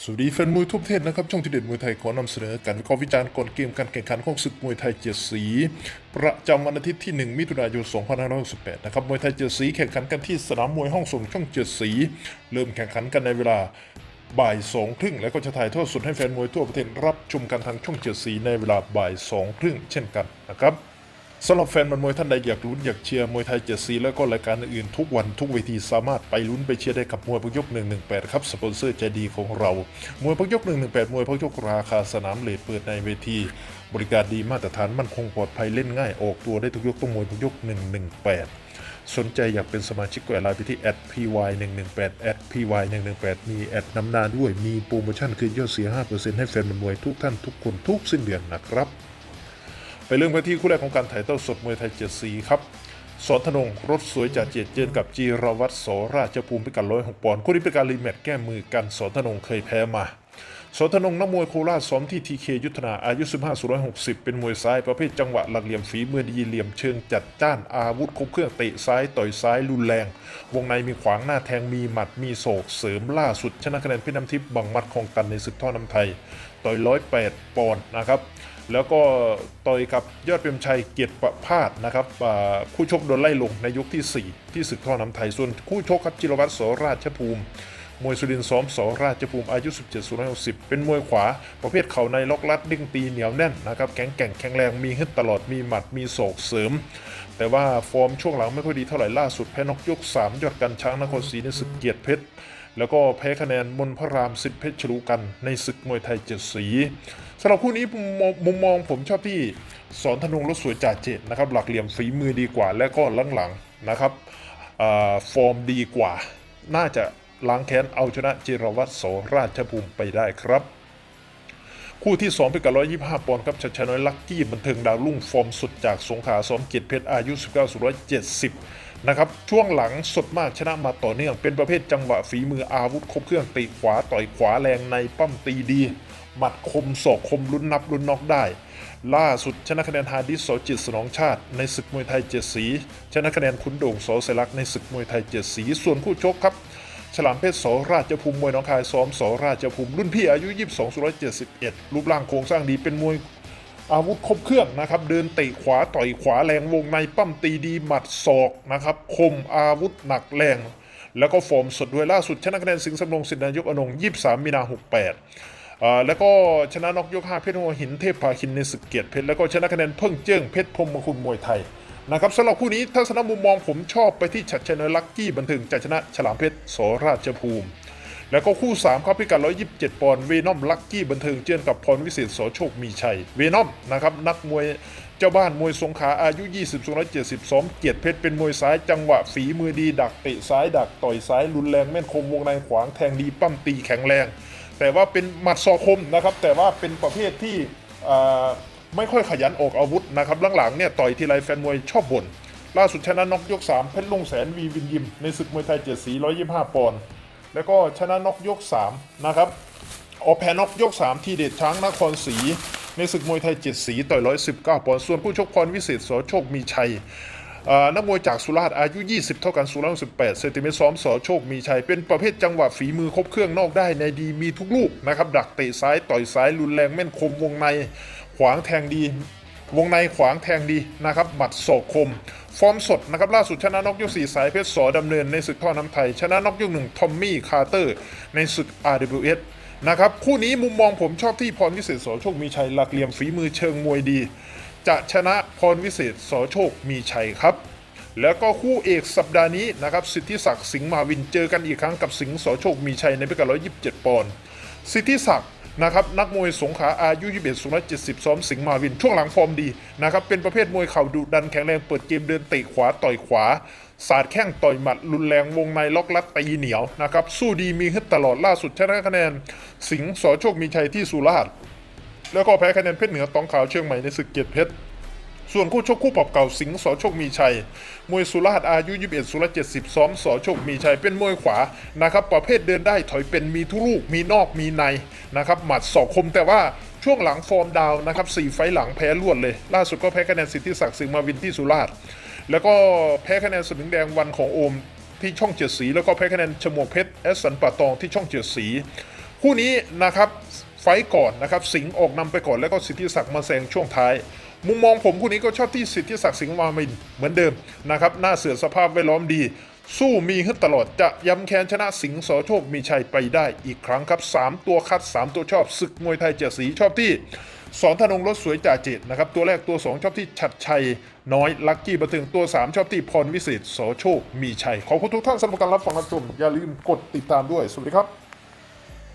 สวัสดีแฟนมวยทั่วประเทศนะครับ ช่องที่เด็ดมวยไทยขอนำเสนอการวิเคราะห์วิจารณ์ก่อนเกมการแข่งขันของศึกมวยไทยเจ็ดสี ประจำวันอาทิตย์ที่ 1 มิถุนายน 2568 นะครับ มวยไทยเจ็ดสีแข่งขันกันที่สนามมวยห้องส่งช่องเจ็ดสี เริ่มแข่งขันกันในเวลาบ่ายสองครึ่งแล้วก็จะถ่ายทอดสดให้แฟนมวยทั่วประเทศรับชมกันทางช่องเจ็ดสีในเวลาบ่ายสองครึ่งเช่นกันนะครับ สำหรับแฟนมันมวยท่านใดอยากลุ้นอยากเชียร์มวยไทยเจ็ดสีแล้วก็รายการอื่นทุกวันทุกเวทีสามารถไปลุ้นไปเชียร์ได้กับมวยพักยก 118 ครับสปอนเซอร์ใจดีของเรา มวยพักยก 118 มวยพักยกราคาสนามเลทเปิดในเวที บริการดีมาตรฐานมั่นคงปลอดภัยเล่นง่ายออกตัวได้ทุกยกต้องมวยพักยก 118 สนใจอยากเป็นสมาชิกก็แอดไลน์ไปที่ @py 118 @py 118 มีแอดนำหน้าด้วยมีโปรโมชั่นคืนยอดเสีย 5%ให้แฟนมันมวยทุกท่านทุกคนทุกสิ้นเดือนนะครับ เรื่องไปที่คู่แรกของการถ่ายทอดสดมวยไทยเจ็ดสีครับสอนธนงรถสวยจากเจดเจนกับจีรวัตรโสราชภูมิพิกัดร้อยหกปอนด์คู่นี้เป็นการรีแมตช์แก้มือกันสอนธนงเคยแพ้มาสอนธนงนักมวยโคราชซ้อมที่ทีเคยุทธนาอายุ 15 160 เป็นมวยซ้ายประเภทจังหวะหลักเหลี่ยมฝีมือดีเหลี่ยมเชิงจัดจ้านอาวุธครบเครื่องเตะซ้ายต่อยซ้ายรุนแรง วงในมีขวางหน้าแทงมีหมัดมีโศกเสริมล่าสุดชนะคะแนนเพชรน้ำทิพย์บังมัดของกันในศึกท่อน้ำไทย ต่อยร้อยแปดปอนด์นะครับ แล้วก็ต่อยกับยอดเปรมชัยเกียรติประพาสนะครับคู่ชกโดนไล่ลงในยกที่ 4 ที่ศึกท่อน้ำไทย ส่วนคู่ชกครับจิรวัตรโสราชภูมิมวยสุรินทร์ซ้อมสอราชภูมิอายุ 17สุ160 เป็นมวยขวา ประเภทเข่าในล็อกลัดดึงตีเหนียวแน่นนะครับแข็งแกร่งแข็งแรงมีฮึดตลอดมีหมัดมีโศกเสริม แต่ว่าฟอร์มช่วงหลังไม่ค่อยดีเท่าไหร่ล่าสุดแพ้นกยก 3 ยอดกันช้างนครศรีในศึกเกียรติเพชร แล้วก็แพ้คะแนนมนพระรามสิทธิเพชรชลูกันในศึกมวยไทยเจ็ดสีสำหรับคู่นี้มุมมองผมชอบที่สอนธนงรถสวยจ่าเจตนะครับหลักเหลี่ยมฝีมือดีกว่า และก็หลังๆนะครับอฟอร์มดีกว่า น่าจะล้างแค้นเอาชนะจิรวัตรโสราชภูมิไปได้ครับ คู่ที่ 2พิกัด125 ปอนด์ครับชัดชน้อยลักกี้บันเทิงดาวรุ่งฟอร์มสุดจากสงขลาซ้อมเกียรติเพชรอายุ 19 170 นะครับช่วงหลังสดมากชนะมาต่อเนื่อง เป็นประเภทจังหวะฝีมืออาวุธครบเครื่องตีขวาต่อยขวาแรงในปั้มตีดี หมัดคมศอกคมลุ้นนับลุ้นน็อกได้ ล่าสุดชนะคะแนนฮาดิสโสจิตสนองชาติ ในศึกมวยไทยเจ็ดสีชนะคะแนนขุนโด่งโสเสลักในศึกมวยไทยเจ็ดสี ส่วนคู่ชกครับฉลามเพชรโสราชภูมิมวยหน้องคายซ้อมโสราชภูมิรุ่นพี่อายุ 22 171 รูปร่างโครงสร้างดีเป็นมวย อาวุธครบเครื่องนะครับ เดินเตะขวาต่อยขวาแรงวงในปั้มตีดีหมัดศอกนะครับ คมอาวุธหนักแรง แล้วก็ฟอร์มสดด้วยล่าสุดชนะคะแนนสิงห์สำรงสินนายกอนงค์23มีนา68อ่าแล้วก็ชนะนอกยก5เพชรหัวหินเทพพาคินในศึกเกียรติเพชรแล้วก็ชนะคะแนนเพิ่งเจิ้งเพชรพรหมคุณมวยไทยนะครับสำหรับคู่นี้ทัศนมุมมองผมชอบไปที่ชัดชนะลักกี้บันเทิงจะชนะฉลามเพชรโสราชภูมิ แล้วก็คู่3ครับพิกัด 127 ปอนด์เวนอมลักกี้บันเทิงเจือนกับพรวิเศษโสโชคมีชัย เวนอมนะครับนักมวยเจ้าบ้านมวยสงขาอายุ 20 272 เกียรติเพชรเป็นมวยซ้ายจังหวะฝีมือดีดักเตะซ้ายดักต่อยซ้ายรุนแรงแม่นคมวงในขวางแทงดีปั้มตีแข็งแรง แต่ว่าเป็นหมัดศอกคมนะครับแต่ว่าเป็นประเภทที่ไม่ค่อยขยันออกอาวุธนะครับหลังๆเนี่ยต่อยทีไรแฟนมวยชอบบ่นล่าสุดชนะน็อกยก3เพชรลงแสนวีวินยิมในศึกมวยไทยเจ็ดสี125 ปอนด์ แล้วก็ชนะน็อกยก 3 นะครับออกแพ้น็อกยก 3 ที่เด็ดช้างนครศรีในศึกมวยไทยเจ็ดสีต่อย 119 ปอนด์ส่วนผู้ชกพรวิเศษโสโชคมีชัยนักมวยจากสุราษฎร์อายุ 20 เท่ากันสุราษฎร์18เซนติเมตรซ้อมสอโชคมีชัย เป็นประเภทจังหวะฝีมือครบเครื่องนอกได้ในดีมีทุกลูกนะครับ ดักเตะซ้ายต่อยซ้ายรุนแรงแม่นคมวงใน ขวางแทงดี วงในขวางแทงดีนะครับหมัดศอกคม ฟอร์มสดนะครับล่าสุดชนะนอกยกสี่สายเพชรสอดำเนินในศึกท่อน้ำไทย ชนะนอกยกหนึ่งทอมมี่คาร์เตอร์ในศึก RWS นะครับคู่นี้มุมมองผมชอบที่พรวิเศษโสโชคมีชัยหลักเหลี่ยมฝีมือเชิงมวยดี จะชนะพรวิเศษโสโชคมีชัยครับ แล้วก็คู่เอกสัปดาห์นี้นะครับสิทธิศักดิ์สิงห์มาวินเจอกันอีกครั้งกับสิงห์โสโชคมีชัยในพิกัด127 ปอนด์สิทธิศักดิ์ นะครับนักมวยสงขาอายุ 21 270 ซ้อมสิงห์มาวิน ช่วงหลังฟอร์มดีนะครับเป็นประเภทมวยเข่าดุดันแข็งแรงเปิดเกมเดินเตะขวาต่อยขวาสาดแข้งต่อยหมัดรุนแรงวงในล็อกลัดตีเหนียวนะครับสู้ดีมีฮึดตลอดล่าสุดชนะคะแนน สิงห์โสโชคมีชัยที่สุราษฎร์แล้วก็แพ้คะแนนเพชรเหนือตองขาวเชียงใหม่ในศึกเกียรติเพชร ส่วนคู่ชกคู่ปรับเก่าสิงห์สอโชคมีชัย มวยสุราษฎร์อายุ 21 สุร70 ซ้อมสอโชคมีชัยเป็นมวยขวานะครับประเภทเดินได้ถอยเป็นมีทุลูกมีนอกมีในนะครับหมัดศอกคมแต่ว่าช่วงหลังฟอร์มดาวนะครับสี่ไฟหลังแพ้รวดเลย ล่าสุดก็แพ้คะแนนสิทธิศักดิ์สิงห์มาวินที่สุราษฎร์แล้วก็แพ้คะแนนสมิงแดงวันของโอมที่ช่องเจ็ดสี แล้วก็แพ้คะแนนชมวกเพชรแอสสันป่าตองที่ช่องเจ็ดสี คู่นี้นะครับไฟก่อนนะครับสิงห์ออกนำไปก่อนแล้วก็สิทธิศักดิ์มาแซงช่วงท้าย มุมมองผมคู่นี้ก็ชอบที่สิทธิศักดิ์สิงห์มามินเหมือนเดิมนะครับหน้าเสือสภาพแวดล้อมดี สู้มีขึ้นตลอดจะย้ำแค้นชนะสิงห์สอโชคมีชัยไปได้อีกครั้งครับ 3 ตัวคัด 3 ตัวชอบศึกมวยไทยเจ็ดสีชอบที่สอนธนงรถสวยจ่าเจตนะครับตัวแรกตัว 2 ชอบที่ชัดชัยน้อยลักกี้บันเทิงตัว 3 ชอบที่พรวิเศษสโชคมีชัย ขอบคุณทุกท่านสำหรับการรับฟังรับชมอย่าลืมกดติดตามด้วย สวัสดีครับ